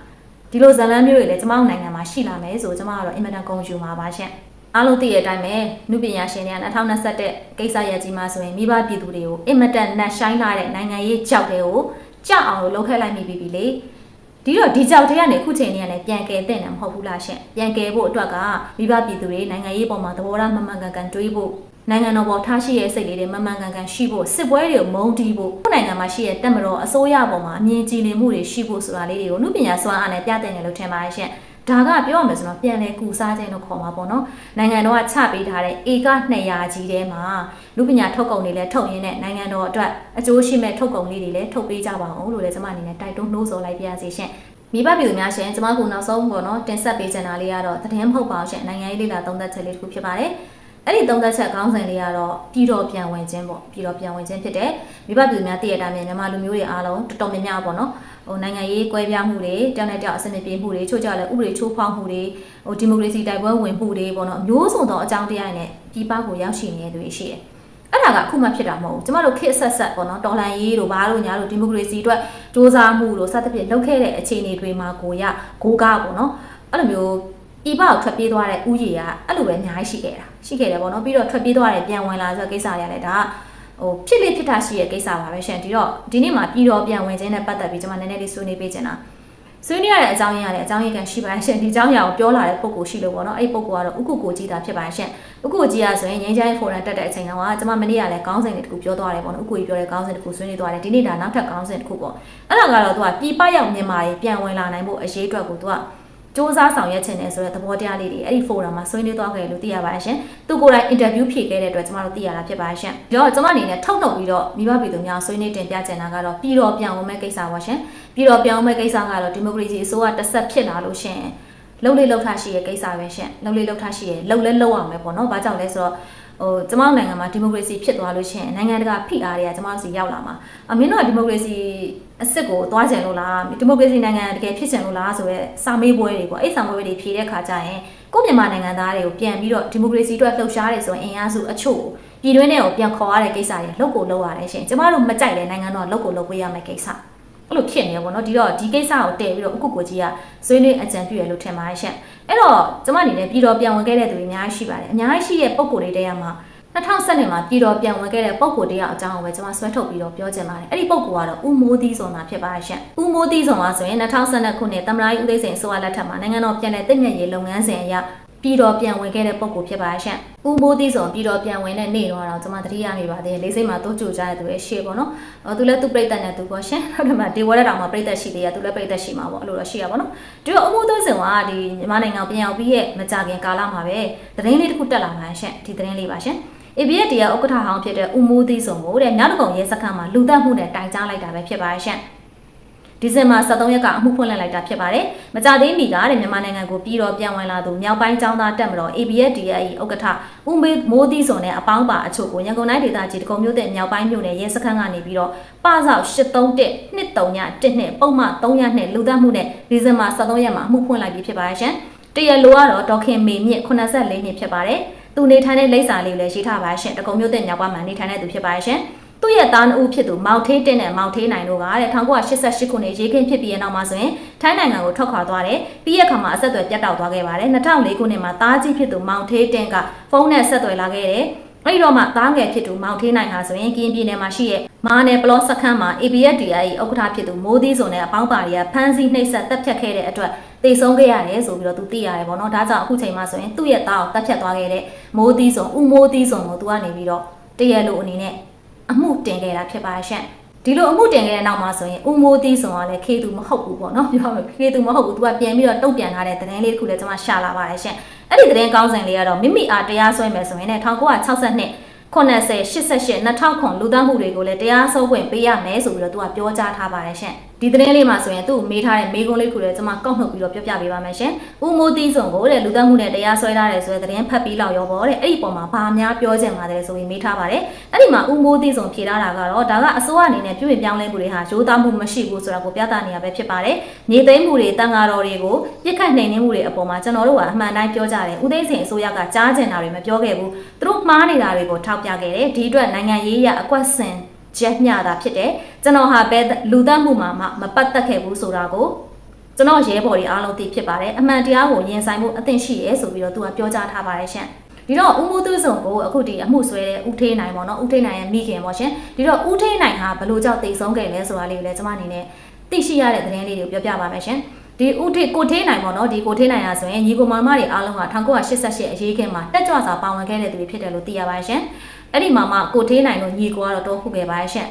Speaker 1: ဒီလိုဇလန်းမျိုးတွေလည်းကျမတို့နိုင်ငံမှာရှိလာမယ်ဆိုကျမကတော့အင်မတန်ဂုဏ်ယူမှာပါရှင်အားလုံးသိတဲ့အတိုင်းပဲနုပညာရှင်တွေက2021ကိစ္စရပ်ကြီးမှာဆိုရင်မိဘပြည်သူတွေကိုအင်မတန်နှက်ဆိုင်လာတဲ့နိုင်ငံရေးကြောက်တွေကိုကြောက်အောင်လို့လုပ်ခဲ့လိုက်မိပြီလေ ဒီတော့ဒီကြောက်တဲ့ကနေခုချိန်นี้ကနေပြန်ကယ်တဲ့နေမဟုတ်ဘူးလားရှင်ပြန်ကယ်ဖို့အတွက်ကမိဘပြည်သူတွေနိုင်ငံရေးပေါ်မှာသဘောထားမမှန်ကန်ကန်တွေးဖို့နိုင်ငံတော်ပေါ်ထားရှိရဲ့စိတ်လေးတွေမမှန်ကန်ကန်ရှိဖို့စစ်ပွဲတွေကိုမုံတီးဖို့ခုနိုင်ငံမှာရှိတဲ့တက်မတော်အစိုးရပေါ်မှာအမြင်ကြည်လင်မှုတွေရှိဖို့ဆိုတာလေးတွေကိုနှုပညာစွမ်းအားနဲ့ပြတဲ့နေလို့ထင်ပါတယ်ရှင် ဒါကပြောရမယ်ဆိုတော့ပြန်လဲကူစားခြင်းလို့ခေါ်မှာပေါ့နော်နိုင်ငံတော်ကချပေးထားတဲ့ဧက200ကြီးထဲမှာလူပညာထုတ်ကုန်တွေလည်းထုတ်ရင်းနဲ့နိုင်ငံတော်အတွက်အကျိုးရှိမဲ့ထုတ်ကုန်လေးတွေလည်းထုတ်ပေးကြပါအောင်လို့လည်းကျွန်မအနေနဲ့တိုက်တွန်းနှိုးဆော်လိုက်ပါရစေရှင်မိဘပြည်သူများရှင်ကျွန်မကနောက်ဆုံးပေါ့နော်တင်ဆက်ပေးချင်တာလေးကတော့သတင်းမဟုတ်ပါဘူးရှင်နိုင်ငံရေးလေ့လာသုံးသပ်ချက်လေးတစ်ခုဖြစ်ပါတယ် အဲ့ဒီသုံးသက်ချက်ခေါင်းစဉ်လေးကတော့ပြည်တော်ပြန်ဝင်ခြင်းပေါ့ပြည်တော်ပြန်ဝင်ခြင်းဖြစ်တဲ့မိဘပြည်သူများတည်ရတာမြင်မြန်မာလူမျိုးတွေအားလုံးတော်တော်များများပေါ့နော်ဟိုနိုင်ငံရေးကွဲပြားမှုတွေတောင်းနဲ့တောင်းအစနစ်ပြေမှုတွေချို့ကြလည်းဥပဒေချိုးဖောက်မှုတွေဟိုဒီမိုကရေစီတိုက်ပွဲဝင်မှုတွေပေါ့နော်မျိုးစုံသောအကြောင်းတရားတွေနဲ့ပြည်ပကိုရောက်ရှိနေတဲ့သူတွေရှိတယ်အဲ့ဒါကအခုမှဖြစ်တာမဟုတ်ဘူးကျမတို့ခေတ်ဆက်ဆက်ပေါ့နော်တော်လန်ရေးတို့ဘာလို့ညာလို့ဒီမိုကရေစီအတွက်စ조사မှုတို့စသဖြင့်လုပ်ခဲ့တဲ့အခြေအနေတွေမှာကိုရကိုကားပေါ့နော်အဲ့လိုမျိုး ဤပေါက်ထွက်ပြေးသွားတဲ့ဥယျာကအဲ့လိုပဲအများကြီးရှိခဲ့တာရှိခဲ့တယ်ပေါ့နော်ပြီးတော့ထွက်ပြေးသွားတယ်ပြန်ဝင်လာဆိုတဲ့ကိစ္စတွေကလည်းဒါကဟိုဖြစ်လေဖြစ်တာရှိရဲ့ကိစ္စပါပဲရှင်ဒီတော့ဒီနေ့မှာပြည်တော်ပြန်ဝင်ခြင်းနဲ့ပတ်သက်ပြီးကျွန်မနည်းနည်းလေးဆွေးနွေးပေးချင်တာဆွေးနွေးရတဲ့အကြောင်းရင်းရတယ်အကြောင်းရင်းကန်ရှိပါရှင်ဒီအကြောင်းအရာကိုပြောလာတဲ့ပုံကိုရှိလို့ပေါ့နော်အဲ့ဒီပုံကတော့ဥက္ကုကိုကြီးတာဖြစ်ပါရှင်ဥက္ကုကြီးကဆိုရင်ငင်းချိုင်းဖိုရန်တက်တဲ့အချိန်တော့ကျွန်မမနေ့ကလည်းခေါင်းစဉ်တွေတခုပြောသွားတယ်ပေါ့နော်ဥက္ကုကြီးပြောတဲ့ခေါင်းစဉ်တခုဆွေးနွေးသွားတယ်ဒီနေ့ဒါနောက်ထပ်ခေါင်းစဉ်တခုပေါ့အဲ့ဒါကတော့သူကပြည်ပရောက်မြန်မာတွေပြန်ဝင်လာနိုင်ဖို့အရေးအတွက်ကိုသူက စ조사ဆောင်ရွက်ခြင်းနဲ့ဆိုတဲ့သဘောတရားလေးတွေအဲ့ဒီ forum မှာဆွေးနွေးသွားခဲ့လို့သိရပါတယ်ရှင်။သူကိုယ်တိုင် interview ဖြေခဲ့တဲ့အတွက်ကျမတို့သိရတာဖြစ်ပါတယ်ရှင်။ပြီးတော့ကျမအနေနဲ့ထုတ်နှုတ်ပြီးတော့မိဘပြည်သူများဆွေးနွေးတင်ပြချင်တာကတော့ပြည်တော်ပြောင်းဝင်မဲ့ကိစ္စပါရှင်။ပြည်တော်ပြောင်းမဲ့ကိစ္စကတော့ဒီမိုကရေစီအစိုးရတစ်ဆက်ဖြစ်လာလို့ရှင်လှုပ်လေလှုပ်ထားရှိရဲ့ကိစ္စပဲရှင်။လှုပ်လေလှုပ်ထားရှိရဲ့လှုပ်လဲလှုပ်ရမယ်ပေါ့နော်။ဘာကြောင့်လဲဆိုတော့ ဟိုကျမတို့နိုင်ငံမှာဒီမိုကရေစီဖြစ်သွားလို့ရှိရင်နိုင်ငံတကာဖိအားတွေကကျမတို့စီရောက်လာမှာအမင်းတို့ကဒီမိုကရေစီအစ်စ်ကိုသွားကြင်လို့လားဒီမိုကရေစီနိုင်ငံတကယ်ဖြစ်ချင်လို့လားဆိုရဲစာမေးပွဲတွေပေါ့အဲ့စာမေးပွဲတွေဖြေတဲ့ခါကျရင်ကိုမြန်မာနိုင်ငံသားတွေကိုပြန်ပြီးတော့ဒီမိုကရေစီအတွက်လှုပ်ရှားတယ်ဆိုရင်အင်အားစုအချို့ပြည်တွင်းထဲကိုပြန်ခေါ်ရတဲ့ကိစ္စတွေလှုပ်ကိုလှုပ်ရတယ်ရှင်ကျမတို့မကြိုက်တဲ့နိုင်ငံတော့လှုပ်ကိုလှုပ်ပေးရမယ့်ကိစ္စ အဲ့လိုဖြစ်နေရပေါ့နော်ဒီတော့ဒီကိစ္စကိုတည်ပြီးတော့အခုကိုကြီးကဆွေးနွေးအကြံပြုရလို့ထင်ပါတယ်ရှင်အဲ့တော့ကျမအနေနဲ့ပြည်တော်ပြန်ဝင်ခဲ့တဲ့သူတွေအများကြီးရှိပါတယ်အများကြီးရှိတဲ့ပုံကိုယ်တွေတဲရမှာ2012မှာပြည်တော်ပြန်ဝင်ခဲ့တဲ့ပုံကိုယ်တရားအကြောင်းကိုပဲကျွန်မဆွဲထုတ်ပြီးတော့ပြောချင်ပါတယ်အဲ့ဒီပုံကိုကတော့ဦးမိုးသီးဆိုတာဖြစ်ပါရှင့်ဦးမိုးသီးဆိုတာဆိုရင်2012ခုနှစ်တမရာကြီးဦးသိန်းစိန်အစိုးရလက်ထက်မှာနိုင်ငံတော်ပြန်လည်တည်မြဲရေးလုပ်ငန်းစဉ်အရ ပြည်တော်ပြန်ဝင်ခဲ့တဲ့ပုံကိုဖြစ်ပါရှင့်။ဦးမိုးသီးဆိုပြည်တော်ပြန်ဝင်တဲ့နေ့တော့ကျွန်မတတိယနေပါသေးတယ်။လေးစိတ်မှာတိုးကြိုကြတဲ့သူရဲ့ရှေ့ပေါ့နော်။ဟောသူလည်းသူပြိတ္တနဲ့သူပေါ့ရှင်။ဟုတ်တယ်မဒီဝရတောင်မှာပြိတ္တရှိသေးရသူလည်းပြိတ္တရှိမှာပေါ့အဲ့လိုတော့ရှိရပါတော့။ဒီတော့ဦးမိုးသီးဆိုကဒီမြန်မာနိုင်ငံပြန်ရောက်ပြီးရဲ့မကြခင်ကာလမှာပဲသတင်းလေးတစ်ခုတက်လာမှာရှင့်။ဒီသတင်းလေးပါရှင်။ ABS တရားဥက္ကဋ္ဌဟောင်းဖြစ်တဲ့ဦးမိုးသီးဆိုကိုတဲ့မြောက်တကုံရဲစခန်းမှာလူသက်မှုနဲ့တိုင်ကြားလိုက်တာပဲဖြစ်ပါရှင်။ ဒီဇင်ဘာ23ရက်ကအမှုဖွင့်လှစ်လိုက်တာဖြစ်ပါတယ်။မကြသေးမီကတဲ့မြန်မာနိုင်ငံကိုပြည်တော်ပြန်ဝင်လာသူမြောက်ပိုင်းចောင်းသားတက်မတော် ABS DAE ဥက္ကဋ္ဌဦးမေမိုးသီးစုံနဲ့အပေါင်းပါအချို့ကိုရန်ကုန်တိုင်းဒေသကြီးတကုံမြို့တဲ့မြောက်ပိုင်းမြို့နယ်ရဲစခန်းကနေပြီးတော့ပဆောက်831 232 1နဲ့ပုံမှန်300နဲ့လူသက်မှုနဲ့ဒီဇင်ဘာ23ရက်မှာအမှုဖွင့်လိုက်ပြီးဖြစ်ပါတယ်ရှင်။တရလိုကတော့ဒေါခင်မေမြင့်84နှစ်ဖြစ်ပါတယ်။သူနေထိုင်တဲ့လိပ်စာလေးကိုလည်းရေးထားပါရှင်။တကုံမြို့တဲ့မြောက်ပိုင်းမှာနေထိုင်တဲ့သူဖြစ်ပါတယ်ရှင်။ သူ့ရဲ့သားနှုတ်ဖြစ်သူမောင်ထေးတင်နဲ့မောင်ထေးနိုင်တို့ကတဲ့1988ခုနှစ်ရေခင်းဖြစ်ပြီးတဲ့နောက်မှာဆိုရင်ထိုင်းနိုင်ငံကိုထွက်ခွာသွားတယ်ပြီးရခါမှာအဆက်အသွယ်ပြတ်တောက်သွားခဲ့ပါတယ်2004ခုနှစ်မှာသားကြီးဖြစ်သူမောင်ထေးတင်ကဖုန်းနဲ့ဆက်သွယ်လာခဲ့တယ်အဲ့ဒီတော့မှသားငယ်ဖြစ်သူမောင်ထေးနိုင်ဟာဆိုရင်ကင်းပြည်နယ်မှာရှိရဲ့မာနယ်ပလော့စခန်းမှာ ABSDI ဥက္ကဋ္ဌဖြစ်သူမိုးသီးစုံနဲ့အပေါင်းပါတွေကဖမ်းဆီးနှိပ်စက်တပ်ဖြတ်ခဲ့တဲ့အတွက်တေဆုံးခဲ့ရတယ်ဆိုပြီးတော့သူသိရတယ်ပေါ့နော်ဒါကြောင့်အခုချိန်မှာဆိုရင်သူ့ရဲ့သားကိုတပ်ဖြတ်သွားခဲ့တဲ့မိုးသီးစုံဥမိုးသီးစုံကိုသူကနေပြီးတော့တရလိုအနေနဲ့ အမှုတင်ခဲ့တာဖြစ်ပါရှင့်ဒီလိုအမှုတင်ခဲ့တဲ့နောက်မှာဆိုရင်ဦးမိုးသီးဆိုတာလည်းခေသူမဟုတ်ဘူးပေါ့နော်ပြောမယ်ခေသူမဟုတ်ဘူးသူကပြန်ပြီးတော့တုတ်ပြန်ထားတဲ့သတင်းလေးတစ်ခုလည်းကျွန်မရှာလာပါတယ်ရှင့်အဲ့ဒီသတင်းကောင်းစဉ်လေးကတော့မိမိအားတရားစွဲမယ်ဆိုရင်လည်း1962 90 88 2000လူသတ်မှုတွေကိုလည်းတရားစွဲခွင့်ပေးရမယ်ဆိုပြီးတော့သူကပြောကြားထားပါတယ်ရှင်ဒီသတင်းလေးမှာဆိုရင်သူ့မေးထားတဲ့မေးခွန်းလေးခုလည်းကျွန်မကောက်နှုတ်ပြီးတော့ပြောပြပေးပါမယ်ရှင်ဦးမိုးသီးစုံကိုတဲ့လူသတ်မှုနဲ့တရားစွဲထားတယ်ဆိုတဲ့သတင်းဖတ်ပြီးလောက်ရောပေါ့တဲ့အဲ့ဒီပုံမှာဘာများပြောချင်ပါတယ်ဆိုပြီးမေးထားပါတယ်အဲ့ဒီမှာဦးမိုးသီးစုံဖြေထားတာကတော့ဒါကအစိုးရအနေနဲ့ပြုပြင်ပြောင်းလဲမှုတွေဟာရိုးသားမှုမရှိဘူးဆိုတာကိုပြသနေရပဲဖြစ်ပါတယ်နေသိမ်းမှုတွေတန်ဃာတော်တွေကိုပြစ်ခတ်နှိမ်နင်းမှုတွေအပေါ်မှာကျွန်တော်တို့ကအမှန်တိုင်းပြောကြတယ်ဦးသိန်းစိန်အစိုးရကကြားကျင်တာတွေမပြောခဲ့ဘူးသူတို့မှားနေတာတွေကိုထောက်ပြခဲ့တယ်ဒီအတွက်နိုင်ငံရေးရအကွက်စင် ချက်မျှတာဖြစ်တယ်ကျွန်တော်ဟာပဲလူသတ်မှုမှာမပတ်သက်ခဲ့ဘူးဆိုတာကိုကျွန်တော်ရဲဘော်တွေအားလုံးသိဖြစ်ပါတယ်အမှန်တရားကိုရင်ဆိုင်မှုအသင့်ရှိရဲဆိုပြီးတော့သူကပြောကြားထားပါတယ်ရှင်ဒီတော့ဦးမိုးသွေးစုံကိုအခုဒီအမှုဆွဲတဲ့ဦးထေးနိုင်ပေါ့နော်ဦးထေးနိုင်ရဲ့မိခင်ပေါ့ရှင်ဒီတော့ဦးထေးနိုင်ဟာဘလို့ကြောင့်တိတ်ဆုံးခဲ့လဲဆိုတာလေးကိုလည်းကျွန်မအနေနဲ့သိရှိရတဲ့သတင်းလေးတွေကိုပြောပြပါမယ်ရှင်ဒီဦးထေးကိုထေးနိုင်ပေါ့နော်ဒီကိုထေးနိုင်ရဆိုရင်ညီကိုမောင်မတွေအားလုံးက1988အရေးခင်းမှာတက်ကြွစွာပါဝင်ခဲ့တဲ့သူတွေဖြစ်တယ်လို့သိရပါတယ်ရှင် အဲ့ဒီမှာမှကိုထေးနိုင်တို့ညီကိုကတော့တောခုခဲ့ပါရဲ့ရှင့်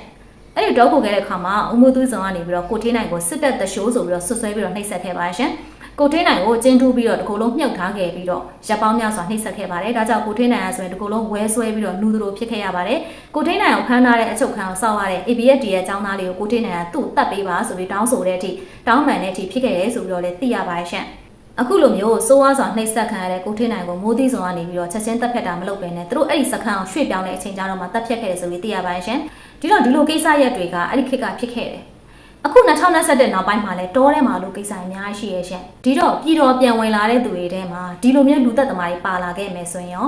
Speaker 1: အဲ့ဒီတောခုခဲ့တဲ့အခါမှာဦးမိုးသူးစုံကနေပြီးတော့ကိုထေးနိုင်ကိုစစ်တပ်တရှိုးဆိုပြီးတော့ဆွဆွဲပြီးတော့နှိပ်စက်ခဲ့ပါရဲ့ရှင့်ကိုထေးနိုင်ကိုကျင်းတူးပြီးတော့တကူလုံးမြုပ်ထားခဲ့ပြီးတော့ရပ်ပေါင်းများစွာနှိပ်စက်ခဲ့ပါတယ်။ဒါကြောင့်ကိုထေးနိုင်ရဆိုရင်တကူလုံးဝဲဆွဲပြီးတော့လူတို့ဖြစ်ခဲ့ရပါတယ်။ကိုထေးနိုင်ကိုဖမ်းထားတဲ့အချုပ်ခန်းကိုစောက်ရတဲ့ ABSD ရဲ့အကြောင်းသားလေးကိုကိုထေးနိုင်ကသူ့တတ်ပေးပါဆိုပြီးတောင်းဆိုတဲ့အထိတောင်းပန်တဲ့အထိဖြစ်ခဲ့ရဲဆိုပြီးတော့လည်းသိရပါတယ်ရှင့်။ အခုလိုမျိုးစိုးဝါးစွာနှိပ်စက်ခံရတဲ့ကိုထေးနိုင်ကိုမိုးသီးစုံကနေပြီးတော့ချက်ချင်းတက်ဖြတ်တာမလုပ်ဘဲနဲ့သူတို့အဲ့ဒီစခန်းအောင်ရွှေ့ပြောင်းတဲ့အချိန်ကြာတော့မှတက်ဖြတ်ခဲ့တယ်ဆိုပြီးသိရပါတယ်ရှင်ဒီတော့ဒီလိုကိစ္စရက်တွေကအဲ့ဒီခေတ်ကဖြစ်ခဲ့တယ်အခု2021နောက်ပိုင်းမှာလဲတောထဲမှာလို့ကိစ္စအများကြီးရှိရဲ့ရှင်ဒီတော့ပြည်တော်ပြန်ဝင်လာတဲ့သူတွေထဲမှာဒီလိုမျိုးလူသက်သမားတွေပါလာခဲ့မယ်ဆိုရင်ရော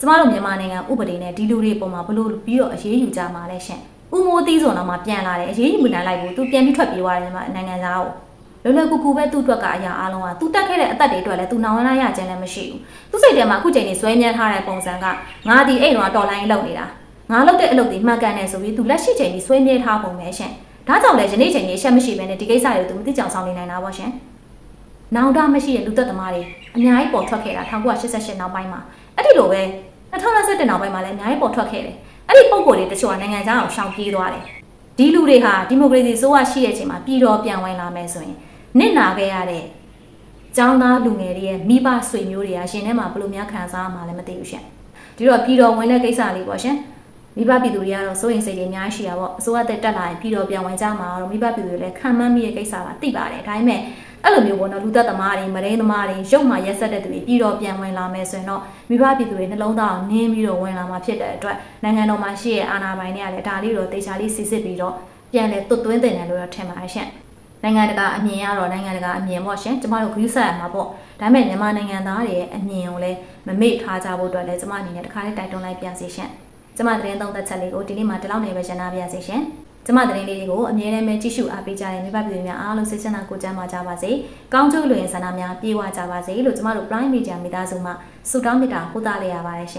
Speaker 1: ကျမတို့မြန်မာနိုင်ငံဥပဒေနဲ့ဒီလူတွေပုံမှာဘလို့ပြီးတော့အရေးယူကြမှာလဲရှင်ဥမိုးသီးစုံတော့မှပြန်လာတယ်အရေးယူမနိုင်လိုက်ဘူးသူပြန်ပြီးထွက်ပြေးသွားတယ်နိုင်ငံသားကို လွယ်လွယ်ကူကူပဲသူ့အတွက်ကအရာအလုံးကသူတက်ခဲ့တဲ့အသက်တွေအတွက်လည်းသူနောင်ရရခြင်းလည်းမရှိဘူးသူစိတ်ထဲမှာအခုချိန်နေဆွဲမြန်းထားတဲ့ပုံစံကငါဒီအဲ့တော့တော်လိုင်းလောက်နေတာငါလုပ်တဲ့အလုပ်တွေမှန်ကန်တယ်ဆိုပြီးသူလက်ရှိချိန်ကြီးဆွဲမြဲထားပုံပဲရှင်ဒါကြောင့်လည်းယနေ့ချိန်ကြီးရှက်မရှိဘဲနဲ့ဒီကိစ္စတွေကိုသူမသိကြအောင်ဆောင်နေနိုင်တာပေါ့ရှင်နောင်တမရှိတဲ့လူသက်သမားတွေအများကြီးပေါ်ထွက်ခဲ့တာ1988နောက်ပိုင်းမှာအဲ့ဒီလိုပဲ2021နောက်ပိုင်းမှာလည်းအများကြီးပေါ်ထွက်ခဲ့တယ်အဲ့ဒီပုံကိုယ်တွေတချို့ကနိုင်ငံခြားအောင်ရှောင်ပြေးသွားတယ်ဒီလူတွေဟာဒီမိုကရေစီစိုးရရှိတဲ့အချိန်မှာပြည်တော်ပြန်ဝင်လာမယ်ဆိုရင် နစ်နာခဲ့ရတဲ့ကျောင်းသားလူငယ်တွေရဲ့မိဘဆွေမျိုးတွေကရှင်ထဲမှာဘယ်လိုများခံစားရမှာလဲမသိဘူးရှင်ဒီတော့ပြည်တော်ဝင်တဲ့ကိစ္စလေးပေါ့ရှင်မိဘပြည်သူတွေကတော့စိုးရင်စိတ်တွေအများကြီးရှိတာပေါ့အစိုးရတက်တက်လာရင်ပြည်တော်ပြန်ဝင်ကြမှာတော့မိဘပြည်သူတွေလည်းခံမှန်းမိရဲ့ကိစ္စကသိပါတယ်ဒါပေမဲ့အဲ့လိုမျိုးပေါ့နော်လူသက်သမားတွေမရင်းသမားတွေရုပ်မှရက်ဆက်တဲ့သူတွေပြည်တော်ပြန်ဝင်လာမယ်ဆိုရင်တော့မိဘပြည်သူတွေနှလုံးသားကိုနင်းပြီးတော့ဝင်လာမှာဖြစ်တဲ့အတွက်နိုင်ငံတော်မှာရှိရဲ့အာဏာပိုင်တွေကလည်းဒါလေးတော့တေချာလေးစစ်စစ်ပြီးတော့ပြန်လဲတွတ်သွင်းတင်တယ်လို့တော့ထင်ပါတယ်ရှင့် နိုင်ငံတကာအမြင်ကတော့နိုင်ငံတကာအမြင်ပေါ့ရှင်ကျမတို့ဂရုစိုက်ရမှာပေါ့ဒါပေမဲ့မြန်မာနိုင်ငံသားတွေရဲ့အမြင်ကိုလည်းမမေ့ထားကြဖို့အတွက်လည်းကျမအနေနဲ့တခါလေးတိုက်တွန်းလိုက်ပြန်စီရှင်ကျမသတင်းသုံးသက်ချက်လေးကိုဒီနေ့မှဒီလောက်နေပဲရှင်းနာပြစီရှင်ကျမသတင်းလေးတွေကိုအမြဲတမ်းပဲကြည့်ရှုအားပေးကြတဲ့မိဘပြည်သူများအားလုံးစိတ်ချမ်းသာကိုယ်ကျန်းမာကြပါစေ။ကောင်းကျိုးလိုရင်ဆန္ဒများပြေဝကြပါစေလို့ကျမတို့ Prime Media မိသားစုမှဆုတောင်းမေတ္တာပို့သလိုက်ရပါတယ်ရှင်